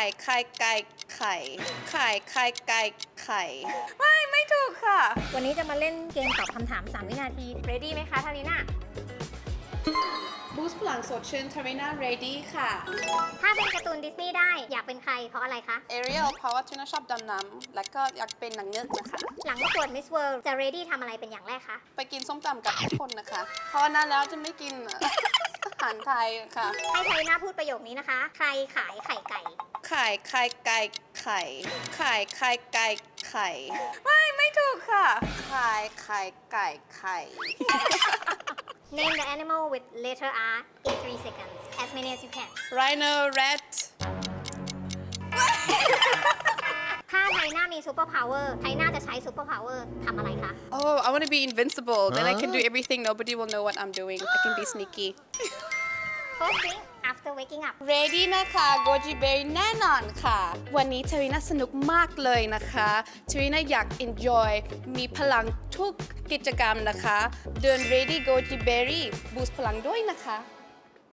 ข่ไข่ไก่ไข่ไข่ไข่ไก่ไข่ไม่ไม่ถูกค่ะ วันนี้จะมาเล่นเกมตอบคำถาม 3 วินาที ready ไหมคะทาริน่าบูสต์พลังสดชื่นทาริน่าเรดี้ค่ะ ถ้าเป็นการ์ตูนดิสนีย์ได้อยากเป็นใครเพราะอะไรคะ เอเรียลเพราะว่าทูน่าชอบดำน้ำและก็อยากเป็นนางเงือกนะคะ หลังประกวด Miss World จะ ready ทำอะไรเป็นอย่างแรกคะ ไปกินส้มตำกับทุกคนนะคะ เพราะว่านานแล้วจะไม่กิน อาหารไทยค่ะ ให้ทาริน่าพูดประโยคนี้นะคะ ใครขายไข่ไก่ไข่ไข่ไก่ไข่ไข่ไข่ไก่ไข่ไม่ไม่ถูกค่ะไข่ไข่ไก่ไข่ Name the animal with letter R in 3 seconds as many as you can Rhino rat ซูเปอร์พาวเวอร์ไทน่าจะใช้ซูเปอร์พาวเวอร์ทำอะไรคะ Oh I want to be invincible then I can do everything nobody will know what I'm doing I can be sneaky First thing after waking up ready นะคะโกจิเบ r ร์แน่นอนค่ะ วันนี้เทริน่าสนุกมากเลยนะคะเทริน่าอยาก enjoy มีพลังทุกกิจกรรมนะคะ เดิน ready goji berry boost พลังด้วยนะคะ